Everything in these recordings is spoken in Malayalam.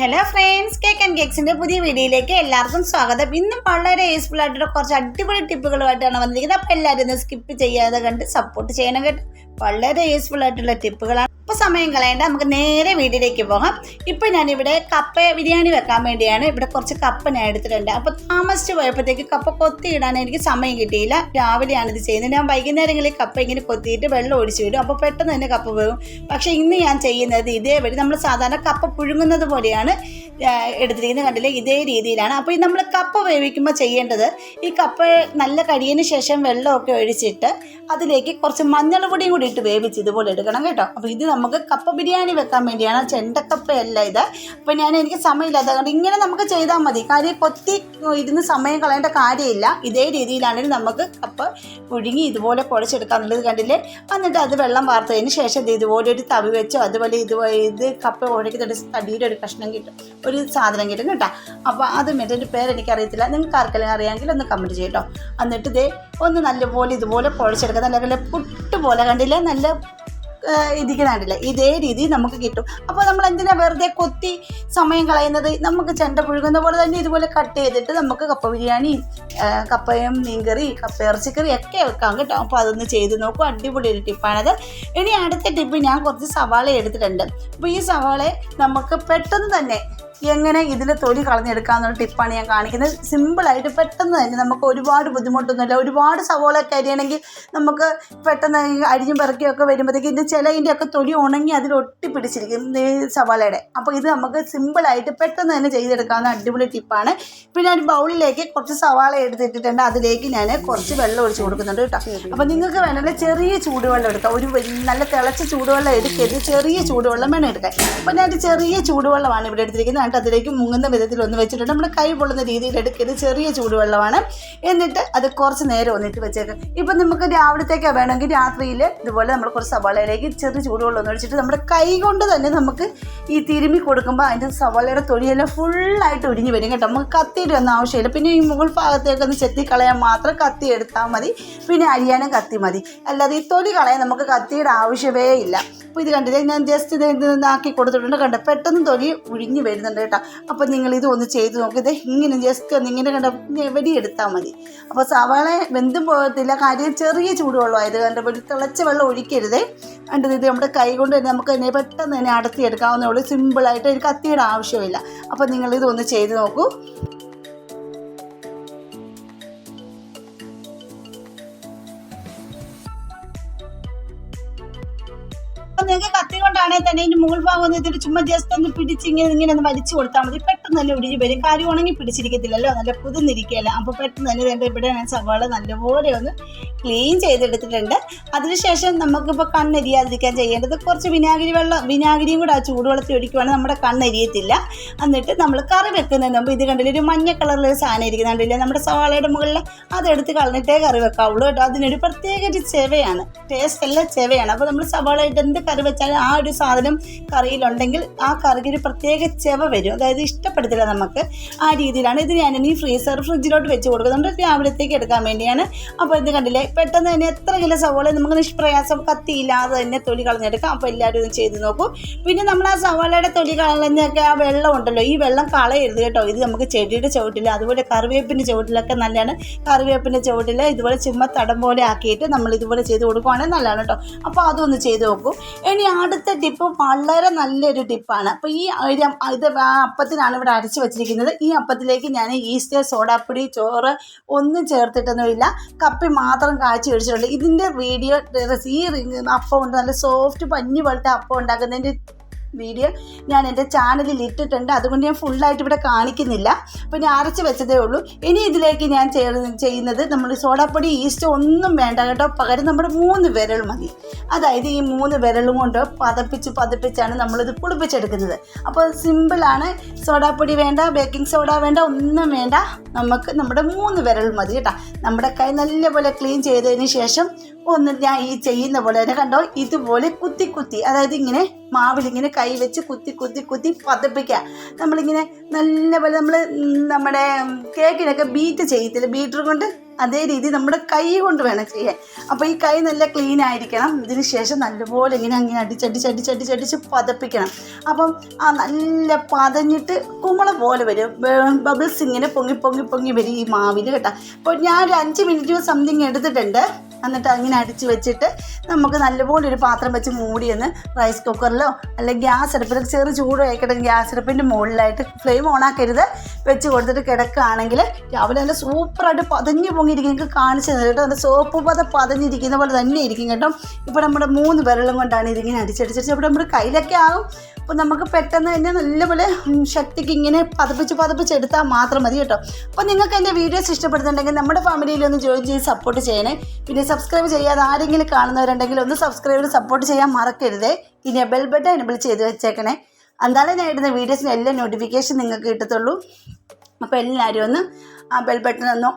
ഹലോ ഫ്രണ്ട്സ് കേക്ക് ആൻഡ് കേക്സിന്റെ പുതിയ വീഡിയോയിലേക്ക് എല്ലാവർക്കും സ്വാഗതം. ഇന്നും വളരെ യൂസ്ഫുൾ ആയിട്ടുള്ള കുറച്ച് അടിപൊളി ടിപ്പുകളുമായിട്ടാണ് വന്നിരിക്കുന്നത്. അപ്പോൾ എല്ലാവരും സ്കിപ്പ് ചെയ്യാതെ കണ്ട് സപ്പോർട്ട് ചെയ്യണം കേട്ടോ. വളരെ യൂസ്ഫുൾ ആയിട്ടുള്ള ടിപ്പുകളാണ് സമയം കളയേണ്ട നമുക്ക് നേരെ വീട്ടിലേക്ക് പോകാം. ഇപ്പോൾ ഞാനിവിടെ കപ്പ ബിരിയാണി വെക്കാൻ വേണ്ടിയാണ് ഇവിടെ കുറച്ച് കപ്പ ഞാൻ എടുത്തിട്ടുണ്ട്. അപ്പോൾ താമസിച്ച് പോയപ്പോഴത്തേക്ക് കപ്പ കൊത്തി ഇടാൻ എനിക്ക് സമയം കിട്ടിയില്ല. രാവിലെയാണ് ഇത് ചെയ്യുന്നത്. ഞാൻ വൈകുന്നേരങ്ങളിൽ കപ്പ ഇങ്ങനെ കൊത്തിയിട്ട് വെള്ളം ഒഴിച്ചു വിടും. അപ്പോൾ പെട്ടെന്ന് തന്നെ കപ്പ പോകും. പക്ഷേ ഇന്ന് ഞാൻ ചെയ്യുന്നത് ഇതേ വഴി നമ്മൾ സാധാരണ കപ്പ പുഴുങ്ങുന്നത് പോലെയാണ്. എടുത്തിരിക്കുന്നത് കണ്ടില്ലേ? ഇതേ രീതിയിലാണ്. അപ്പോൾ ഈ നമ്മൾ കപ്പ വേവിക്കുമ്പോൾ ചെയ്യേണ്ടത് ഈ കപ്പ നല്ല കരിയതിന് ശേഷം വെള്ളമൊക്കെ ഒഴിച്ചിട്ട് അതിലേക്ക് കുറച്ച് മഞ്ഞൾ പൊടിയും കൂടി ഇട്ട് വേവിച്ച് ഇതുപോലെ എടുക്കണം കേട്ടോ. അപ്പോൾ ഇത് നമുക്ക് കപ്പ ബിരിയാണി വെക്കാൻ വേണ്ടിയാണ്. ചെണ്ടക്കപ്പയല്ല ഇത്. അപ്പോൾ ഞാൻ എനിക്ക് സമയമില്ലാത്ത അതുകൊണ്ട് ഇങ്ങനെ നമുക്ക് ചെയ്താൽ മതി. കാര്യം കൊത്തി ഇരുന്ന് സമയം കളയേണ്ട കാര്യമില്ല. ഇതേ രീതിയിലാണെങ്കിൽ നമുക്ക് കപ്പ പുഴുങ്ങി ഇതുപോലെ കുഴച്ചെടുക്കാന്നുള്ളത് കണ്ടില്ലേ? എന്നിട്ട് അത് വെള്ളം വാർത്തതിന് ശേഷം ഇത് ഇതുപോലെ ഒരു തവി വെച്ചോ അതുപോലെ ഇത് ഇത് കപ്പ ഒരു തടിയുടെ ഒരു കഷ്ണം കിട്ടും. ഒരു സാധനം കിട്ടും. കേട്ടോ അപ്പോൾ അത് പേര് എനിക്കറിയത്തില്ല. നിങ്ങൾക്ക് ആർക്കെല്ലാം അറിയാമെങ്കിൽ ഒന്ന് കമന്റ് ചെയ്യട്ടോ. എന്നിട്ട് ഇതേ ഒന്ന് നല്ലപോലെ ഇതുപോലെ പൊളിച്ചെടുക്കുക നല്ല പുട്ട് പോലെ കണ്ടില്ലേ? നല്ല ഇരിക്കുന്ന ഇതേ രീതി നമുക്ക് കിട്ടും. അപ്പോൾ നമ്മൾ എന്തിനാ വെറുതെ കൊത്തി സമയം കളയുന്നത്? നമുക്ക് ചെണ്ട പുഴുകുന്ന പോലെ തന്നെ ഇതുപോലെ കട്ട് ചെയ്തിട്ട് നമുക്ക് കപ്പ ബിരിയാണി കപ്പയും മീൻകറി കപ്പ ഇറച്ചിക്കറി ഒക്കെ വെക്കാം കേട്ടോ. അപ്പോൾ അതൊന്ന് ചെയ്ത് നോക്കും. അടിപൊളി ഒരു ടിപ്പാണത് ഇനി അടുത്ത ടിപ്പ് ഞാൻ കുറച്ച് സവാള എടുത്തിട്ടുണ്ട്. അപ്പോൾ ഈ സവാള നമുക്ക് പെട്ടെന്ന് തന്നെ എങ്ങനെ ഇതിന്റെ തൊലി കളഞ്ഞെടുക്കാമെന്നുള്ള ടിപ്പാണ് ഞാൻ കാണിക്കുന്നത്. സിമ്പിളായിട്ട് പെട്ടെന്ന് തന്നെ നമുക്ക് ഒരുപാട് ബുദ്ധിമുട്ടൊന്നുമില്ല. ഒരുപാട് സവോളൊക്കെ അരിയണമെങ്കിൽ നമുക്ക് പെട്ടെന്ന് അരിഞ്ഞും പിറക്കിയൊക്കെ വരുമ്പോഴത്തേക്ക് ഇതിന്റെ ചിലതിന്റെ ഒക്കെ തൊലി ഉണങ്ങി അതിൽ ഒട്ടി പിടിച്ചിരിക്കും ഈ സവാളയുടെ. അപ്പോൾ ഇത് നമുക്ക് സിമ്പിളായിട്ട് പെട്ടെന്ന് തന്നെ ചെയ്തെടുക്കാവുന്ന അടിപൊളി ടിപ്പാണ്. പിന്നെ ഒരു ബൗളിലേക്ക് കുറച്ച് സവാള എടുത്തിട്ടിട്ടുണ്ട്. അതിലേക്ക് ഞാൻ കുറച്ച് വെള്ളം ഒഴിച്ച് കൊടുക്കുന്നുണ്ട് കേട്ടോ. അപ്പോൾ നിങ്ങൾക്ക് വേണമെങ്കിൽ ചെറിയ ചൂടുവെള്ളം എടുക്കാം. ഒരു നല്ല തിളച്ച ചൂടുവെള്ളം എടുക്കരുത്. ചെറിയ ചൂടുവെള്ളം വേണം എടുക്കാൻ. അപ്പോൾ ഞാൻ ചെറിയ ചൂടുവെള്ളമാണ് ഇവിടെ എടുത്തിരിക്കുന്നത്. എന്നിട്ട് അതിലേക്ക് മുങ്ങുന്ന വിധത്തിൽ ഒന്ന് വെച്ചിട്ടുണ്ട്. നമ്മുടെ കൈ പൊള്ളുന്ന രീതിയിൽ എടുക്കരുത്. ചെറിയ ചൂടുവെള്ളമാണ്. എന്നിട്ട് അത് കുറച്ച് നേരം ഒന്നിട്ട് വെച്ചേക്കാം. ഇപ്പം നമുക്ക് രാവിലത്തേക്കാണ് വേണമെങ്കിൽ രാത്രിയിൽ ഇതുപോലെ നമ്മൾ കുറച്ച് സവാളയിലേക്ക് ചെറിയ ചൂടുവെള്ളം ഒന്ന് ഒഴിച്ചിട്ട് നമ്മുടെ കൈ കൊണ്ട് തന്നെ നമുക്ക് ഈ തിരുമി കൊടുക്കുമ്പോൾ അതിന്റെ സവാളയുടെ തൊലിയെല്ലാം ഫുള്ളായിട്ട് ഒരിഞ്ഞ് വരും കേട്ടോ. നമുക്ക് കത്തിയുടെ ഒന്നും ആവശ്യമില്ല. പിന്നെ ഈ മുകൾ ഭാഗത്തേക്ക് ഒന്ന് ചെത്തി കളയാൻ മാത്രം കത്തി എടുത്താൽ മതി. പിന്നെ അരിയാനും കത്തി മതി. അല്ലാതെ ഈ തൊലി കളയാൻ നമുക്ക് കത്തിയുടെ ആവശ്യമേ ഇല്ല. അപ്പോൾ ഇത് കണ്ടില്ലേ? ഞാൻ ജസ്റ്റ് ഇത് ആക്കി കൊടുത്തിട്ടുണ്ട്. കണ്ട? പെട്ടെന്ന് തൊലി ഒഴിഞ്ഞ് വരുന്നുണ്ട്. കേട്ടോ. അപ്പോൾ നിങ്ങൾ ഇത് ഒന്ന് ചെയ്ത് നോക്കുക ഇത് ഇങ്ങനെ ജസ്റ്റ് ഒന്ന് ഇങ്ങനെ കണ്ട വെടിയെടുത്താൽ മതി. അപ്പോൾ സവാള വെന്തും പോകത്തില്ല. കാര്യം ചെറിയ ചൂടുവെള്ളം ആയത് കണ്ട വെടി തിളച്ച വെള്ളം ഒഴിക്കരുതേ. കണ്ടത് ഇത് നമ്മുടെ കൈ കൊണ്ട് തന്നെ നമുക്ക് തന്നെ പെട്ടെന്ന് തന്നെ അടത്തിയെടുക്കാവുന്നേ ഉള്ളൂ. സിമ്പിളായിട്ട് ഒരു കത്തിയുടെ ആവശ്യമില്ല. അപ്പോൾ നിങ്ങൾ ഇതൊന്ന് ചെയ്ത് നോക്കൂ. നിങ്ങൾക്ക് കത്തി കൊണ്ടാണെങ്കിൽ തന്നെ ഇതിന്റെ മുകൾ ഭാഗം ഒന്ന് ഇതിൽ ചുമ്മാ ജസ്റ്റ് ഒന്ന് പിടിച്ച് ഇങ്ങനെ ഇങ്ങനെ ഒന്ന് വലിച്ചു കൊടുത്താൽ മതി. പെട്ടെന്ന് തന്നെ ഒടിഞ്ഞു വരും. കാര്യം ഉണങ്ങി പിടിച്ചിരിക്കത്തില്ലല്ലോ. നല്ല പുതിന്നിരിക്കുകയല്ല അപ്പോൾ പെട്ടെന്ന് തന്നെ എന്റെ ഇവിടെ ഞാൻ സവാള നല്ലപോലെ ഒന്ന് ക്ലീൻ ചെയ്തെടുത്തിട്ടുണ്ട്. അതിനുശേഷം നമുക്കിപ്പോൾ കണ്ണെരിയാതിരിക്കാൻ ചെയ്യേണ്ടത് കുറച്ച് വിനാഗിരി വെള്ളം വിനാഗിരിയും കൂടെ ആ ചൂടുവെള്ളത്തിൽ ഒഴിക്കുവാണെങ്കിൽ നമ്മുടെ കണ്ണെരിയത്തില്ല. എന്നിട്ട് നമ്മൾ കറി വെക്കുന്നതിന് മുമ്പ് ഇത് കണ്ടില്ല ഒരു മഞ്ഞ കളറിലൊരു സാധനം ഇരിക്കുന്നുണ്ടല്ലേ നമ്മുടെ സവാളയുടെ മുകളിൽ അതെടുത്ത് കളഞ്ഞിട്ടേ കറി വെക്കാവുള്ളൂ കേട്ടോ. അതിനൊരു പ്രത്യേക ഒരു ചെവയാണ്. ടേസ്റ്റ് എല്ലാം ചെവയാണ്. അപ്പോൾ നമ്മൾ സവാള ഇട്ട് എന്ത് വെച്ചാലും ആ ഒരു സാധനം കറിയിലുണ്ടെങ്കിൽ ആ കറിക്ക് ഒരു പ്രത്യേക ചെവ വരും. അതായത് ഇഷ്ടപ്പെടുത്തില്ല നമുക്ക്. ആ രീതിയിലാണ് ഇത് ഞാൻ ഇനി ഫ്രീസർ ഫ്രിഡ്ജിലോട്ട് വെച്ച് കൊടുക്കുന്നുണ്ട്. രാവിലത്തേക്ക് എടുക്കാൻ വേണ്ടിയാണ്. അപ്പോൾ ഇത് കണ്ടില്ലേ? പെട്ടെന്ന് തന്നെ എത്ര കിലോ സവാള നമുക്ക് നിഷ്പ്രയാസം കത്തിയില്ലാതെ തന്നെ തൊലി കളഞ്ഞെടുക്കാം. അപ്പോൾ എല്ലാവരും ഇത് ചെയ്ത് നോക്കും. പിന്നെ നമ്മൾ ആ സവാളയുടെ തൊലി കളഞ്ഞൊക്കെ ആ വെള്ളം ഉണ്ടല്ലോ. ഈ വെള്ളം കളയരുത് കേട്ടോ. ഇത് നമുക്ക് ചെടിയുടെ ചുവട്ടിൽ അതുപോലെ കറിവേപ്പിന്റെ ചുവട്ടിലൊക്കെ നല്ലതാണ്. കറിവേപ്പിന്റെ ചുവട്ടിൽ ഇതുപോലെ ചുമ്മാ തടം പോലെ ആക്കിയിട്ട് നമ്മൾ ഇതുപോലെ ചെയ്ത് കൊടുക്കുവാണെങ്കിൽ നല്ലതാണ് കേട്ടോ. അപ്പോൾ അതൊന്ന് ചെയ്ത് നോക്കൂ. ഇനി അടുത്ത ടിപ്പ് വളരെ നല്ലൊരു ടിപ്പാണ് അപ്പോൾ ഈ ഇത് ആ അപ്പത്തിനാണ് ഇവിടെ അരച്ച് വെച്ചിരിക്കുന്നത്. ഈ അപ്പത്തിലേക്ക് ഞാൻ ഈസ്റ്റർ സോഡാപ്പൊടി ചോറ് ഒന്നും ചേർത്തിട്ടൊന്നുമില്ല. കപ്പി മാത്രം കാച്ചി ഒഴിച്ചിട്ടുണ്ട്. ഇതിന്റെ വീഡിയോ ഈ അപ്പം ഉണ്ട് നല്ല സോഫ്റ്റ് പഞ്ഞി പോലത്തെ അപ്പം ഉണ്ടാക്കുന്നതിന്റെ വീഡിയോ ഞാൻ എന്റെ ചാനലിൽ ഇട്ടിട്ടുണ്ട് അതുകൊണ്ട് ഞാൻ ഫുള്ളായിട്ട് ഇവിടെ കാണിക്കുന്നില്ല. അപ്പോൾ ഞാൻ അരച്ച് വെച്ചതേ ഉള്ളൂ. ഇനി ഇതിലേക്ക് ഞാൻ ചെയ്യ- ചെയ്യുന്നത് നമ്മൾ സോഡാപ്പൊടി ഈസ്റ്റ് ഒന്നും വേണ്ട കേട്ടോ. പകരം നമ്മുടെ മൂന്ന് വിരൽ മതി. അതായത് ഈ മൂന്ന് വിരലും കൊണ്ട് പതപ്പിച്ച് പതപ്പിച്ചാണ് നമ്മളിത് പുളിപ്പിച്ചെടുക്കുന്നത്. അപ്പോൾ സിമ്പിളാണ് സോഡാപ്പൊടി വേണ്ട ബേക്കിംഗ് സോഡ വേണ്ട ഒന്നും വേണ്ട. നമുക്ക് നമ്മുടെ മൂന്ന് വിരൽ മതി കേട്ടോ. നമ്മുടെ കൈ നല്ലപോലെ ക്ലീൻ ചെയ്തതിന് ശേഷം ഒന്ന് ഞാൻ ഈ ചെയ്യുന്ന പോലെ തന്നെ കണ്ടോ ഇതുപോലെ കുത്തി കുത്തി അതായത് ഇങ്ങനെ മാവിലിങ്ങനെ കൈ വെച്ച് കുത്തി കുത്തി കുത്തി പതപ്പിക്കുക. നമ്മളിങ്ങനെ നല്ലപോലെ നമ്മൾ നമ്മുടെ കേക്കിനൊക്കെ ബീറ്റ് ചെയ്യത്തില്ല? ബീറ്റർ കൊണ്ട് അതേ രീതി നമ്മുടെ കൈ കൊണ്ട് വേണം ചെയ്യാൻ. അപ്പോൾ ഈ കൈ നല്ല ക്ലീൻ ആയിരിക്കണം. ഇതിന് ശേഷം നല്ലപോലെ ഇങ്ങനെ അങ്ങനെ അടിച്ചടിച്ചടിച്ചടിച്ചടിച്ച് പതപ്പിക്കണം. അപ്പം ആ നല്ല പതഞ്ഞിട്ട് കുമള പോലെ വരും. ബബിൾസ് ഇങ്ങനെ പൊങ്ങി പൊങ്ങി പൊങ്ങി വരും ഈ മാവിന് കേട്ടോ. അപ്പോൾ ഞാൻ ഒരു അഞ്ച് മിനിറ്റ് സംതിങ് എടുത്തിട്ടുണ്ട്. എന്നിട്ട് അങ്ങനെ അടിച്ച് വെച്ചിട്ട് നമുക്ക് നല്ലപോലെ ഒരു പാത്രം വെച്ച് മൂടിയെന്ന് റൈസ് കുക്കറിലോ അല്ലെങ്കിൽ ഗ്യാസ് അടുപ്പിൽ ചെറു ചൂട് കഴിക്കട്ടെ ഗ്യാസ് അടുപ്പിന്റെ മുകളിലായിട്ട് ഫ്ലെയിം ഓണാക്കരുത് വെച്ച് കൊടുത്തിട്ട് കിടക്കുകയാണെങ്കിൽ രാവിലെ നല്ല സൂപ്പറായിട്ട് പതഞ്ഞ് പൊങ്ങിയിരിക്കും. നിങ്ങൾക്ക് കാണിച്ചു തന്നത് കേട്ടോ. നല്ല സോപ്പ് പത പതഞ്ഞിരിക്കുന്ന പോലെ തന്നെ ഇരിക്കും കേട്ടോ. ഇപ്പോൾ നമ്മുടെ മൂന്ന് വിരലും കൊണ്ടാണ് ഇതിങ്ങനെ അടിച്ചടിച്ചടിച്ച് അപ്പോൾ നമ്മുടെ കയ്യിലൊക്കെ ആകും അപ്പോൾ നമുക്ക് പെട്ടെന്ന് തന്നെ നല്ലപോലെ ശക്തിക്ക് ഇങ്ങനെ പതപ്പിച്ച് പതപ്പിച്ച് എടുത്താൽ മാത്രം മതി കേട്ടോ. അപ്പോൾ നിങ്ങൾക്ക് എന്റെ വീഡിയോസ് ഇഷ്ടപ്പെടുന്നുണ്ടെങ്കിൽ നമ്മുടെ ഫാമിലിയിൽ ഒന്ന് ജോയിൻ ചെയ്ത് സപ്പോർട്ട് ചെയ്യണേ. പിന്നെ സബ്സ്ക്രൈബ് ചെയ്യാതെ ആരെങ്കിലും കാണുന്നവരുണ്ടെങ്കിൽ ഒന്ന് സബ്സ്ക്രൈബ് സപ്പോർട്ട് ചെയ്യാൻ മറക്കരുതേ. ഇനി ബെൽ ബട്ടൺ എനബിൾ ചെയ്ത് വെച്ചേക്കണേ. എന്തായാലും ഞാൻ ഇടുന്ന വീഡിയോസിന് എല്ലാ നോട്ടിഫിക്കേഷൻ നിങ്ങൾക്ക് കിട്ടത്തുള്ളൂ. അപ്പോൾ എല്ലാവരും ഒന്ന് ആ ബെൽ ബട്ടൺ ഒന്ന്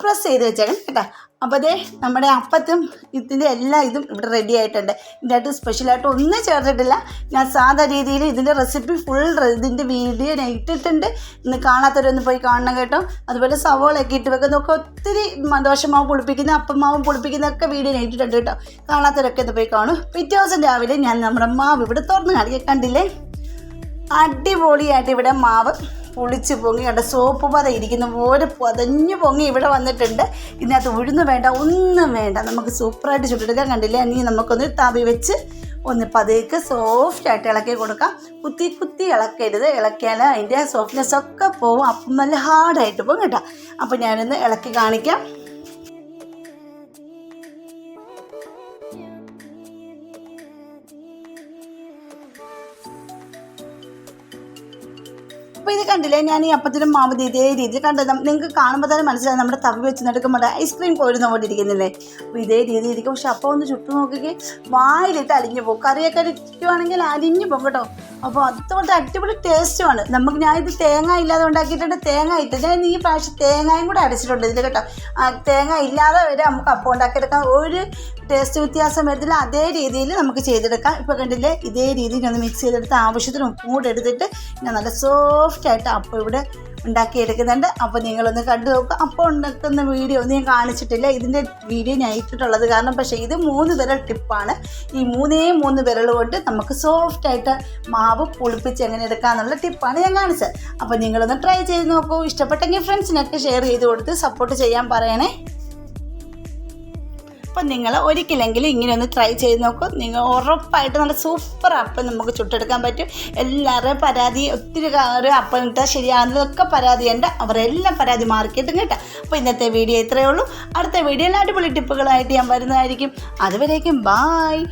പ്രസ് ചെയ്ത് വെച്ചേക്കണം കേട്ടോ. അപ്പോൾ അതേ നമ്മുടെ അപ്പത്തും ഇതിന്റെ എല്ലാ ഇതും ഇവിടെ റെഡി ആയിട്ടുണ്ട്. അകത്ത് സ്പെഷ്യലായിട്ട് ഒന്നും ചേർത്തിട്ടില്ല. ഞാൻ സാധാ രീതിയിൽ ഇതിന്റെ റെസിപ്പി ഫുൾ ഇതിന്റെ വീഡിയോ ഞാൻ ഇട്ടിട്ടുണ്ട്. ഇന്ന് കാണാത്തവരൊന്ന് പോയി കാണണം കേട്ടോ. അതുപോലെ സവോളയൊക്കെ ഇട്ട് വെക്കുന്നതൊക്കെ ഒത്തിരി മ- ദോശമാവ് അപ്പം അപ്പമാവും പുളിപ്പിക്കുന്നതൊക്കെ വീഡിയോ ഞാൻ ഇട്ടിട്ടുണ്ട് കേട്ടോ. കാണാത്തവരൊക്കെ ഒന്ന് പോയി കാണും. പിറ്റേ ദിവസം രാവിലെ ഞാൻ നമ്മുടെ മാവ് ഇവിടെ തുറന്ന് കാണിക്കാൻ കണ്ടില്ലേ? അടിപൊളിയായിട്ട് ഇവിടെ മാവ് പുളിച്ച് പൊങ്ങി കണ്ട സോപ്പ് പത ഇരിക്കുന്ന പോലെ പതഞ്ഞു പൊങ്ങി ഇവിടെ വന്നിട്ടുണ്ട്. ഇതിനകത്ത് ഉഴുന്ന് വേണ്ട ഒന്നും വേണ്ട. നമുക്ക് സൂപ്പറായിട്ട് ചുട്ടെടുക്കാൻ കണ്ടില്ലേ? ഇനി നമുക്കൊന്ന് തവി വെച്ച് ഒന്ന് പതേക്ക് സോഫ്റ്റായിട്ട് ഇളക്കി കൊടുക്കാം. കുത്തി കുത്തി ഇളക്കരുത്. ഇളക്കിയാൽ അതിന്റെ സോഫ്റ്റ്നെസ് ഒക്കെ പോവും. അപ്പം നല്ല ഹാർഡായിട്ട് പോകും കേട്ടോ. അപ്പം ഞാനൊന്ന് ഇളക്കി കാണിക്കാം. അപ്പോൾ ഇത് കണ്ടില്ലേ? ഞാൻ ഈ അപ്പത്തിനും മാവ് ഇതേ രീതിയിൽ കണ്ടത്. നിങ്ങൾക്ക് കാണുമ്പോൾ തന്നെ മനസ്സിലായി നമ്മുടെ തവി വെച്ച് നടക്കുമ്പോൾ ഐസ്ക്രീം കോരുന്ന പോലെ ഇരിക്കുന്നില്ലേ അപ്പോൾ ഇതേ രീതിയിൽ ഇരിക്കും. പക്ഷെ അപ്പം ഒന്ന് ചുട്ടു നോക്കുകയും വായിലിട്ട് അലിഞ്ഞു പോകും. കറിയൊക്കെ ഇരിക്കുവാണെങ്കിൽ അലിഞ്ഞു പോകും കേട്ടോ. അപ്പോൾ അതുകൊണ്ട് അടിപൊളി ടേസ്റ്റുമാണ് നമുക്ക് ഞാൻ ഇത് തേങ്ങ ഇല്ലാതെ ഉണ്ടാക്കിയിട്ടുണ്ട്. തേങ്ങ ഇട്ട് ഞാൻ ഈ പ്രാവശ്യം തേങ്ങയും കൂടെ അടച്ചിട്ടുണ്ട് ഇതിൽ കേട്ടോ. തേങ്ങ ഇല്ലാതെ വരെ നമുക്ക് അപ്പം ഉണ്ടാക്കിയെടുക്കാം. ഒരു ടേസ്റ്റ് വ്യത്യാസം വരത്തില്ല അതേ രീതിയിൽ നമുക്ക് ചെയ്തെടുക്കാം. ഇപ്പോൾ കണ്ടില്ലേ? ഇതേ രീതിയിൽ ഒന്ന് മിക്സ് ചെയ്തെടുത്ത് ആവശ്യത്തിന് ഉപ്പും കൂടെ എടുത്തിട്ട് ഞാൻ നല്ല സോഫ്റ്റ് ആയിട്ട് അപ്പം ഇവിടെ ഉണ്ടാക്കിയെടുക്കുന്നുണ്ട്. അപ്പോൾ നിങ്ങളൊന്ന് കണ്ടു നോക്കുക അപ്പോൾ ഉണ്ടാക്കുന്ന വീഡിയോ ഒന്നും ഞാൻ കാണിച്ചിട്ടില്ല. ഇതിന്റെ വീഡിയോ ഞാൻ ഇട്ടിട്ടുള്ളത് കാരണം പക്ഷേ ഇത് മൂന്ന് വിരൽ ടിപ്പാണ്. ഈ മൂന്നേ മൂന്ന് വിരൽ കൊണ്ട് നമുക്ക് സോഫ്റ്റ് ആയിട്ട് മാവ് പുളിപ്പിച്ച് എങ്ങനെ എടുക്കാന്നുള്ള ടിപ്പാണ് ഞാൻ കാണിച്ചത്. അപ്പോൾ നിങ്ങളൊന്ന് ട്രൈ ചെയ്ത് നോക്കൂ. ഇഷ്ടപ്പെട്ടെങ്കിൽ ഫ്രണ്ട്സിനൊക്കെ ഷെയർ ചെയ്ത് കൊടുത്ത് സപ്പോർട്ട് ചെയ്യാൻ പറയണേ. അപ്പം നിങ്ങൾ ഒരിക്കലെങ്കിലും ഇങ്ങനെ ഒന്ന് ട്രൈ ചെയ്ത് നോക്കും. നിങ്ങൾ ഉറപ്പായിട്ട് നല്ല സൂപ്പർ അപ്പം നമുക്ക് ചുട്ടെടുക്കാൻ പറ്റും. എല്ലാവരുടെയും പരാതി ഒത്തിരി ഒരു അപ്പം ഇട്ടാൽ ശരിയാകുന്നതൊക്കെ പരാതിയുണ്ട് അവരെല്ലാം പരാതി മാർക്കിട്ടും കേട്ടോ. അപ്പോൾ ഇന്നത്തെ വീഡിയോ ഇത്രയേ ഉള്ളൂ. അടുത്ത വീഡിയോ വീഡിയോയിൽ അടിപൊളി ടിപ്പുകളായിട്ട് ഞാൻ വരുന്നതായിരിക്കും. അതുവരേക്കും ബായ്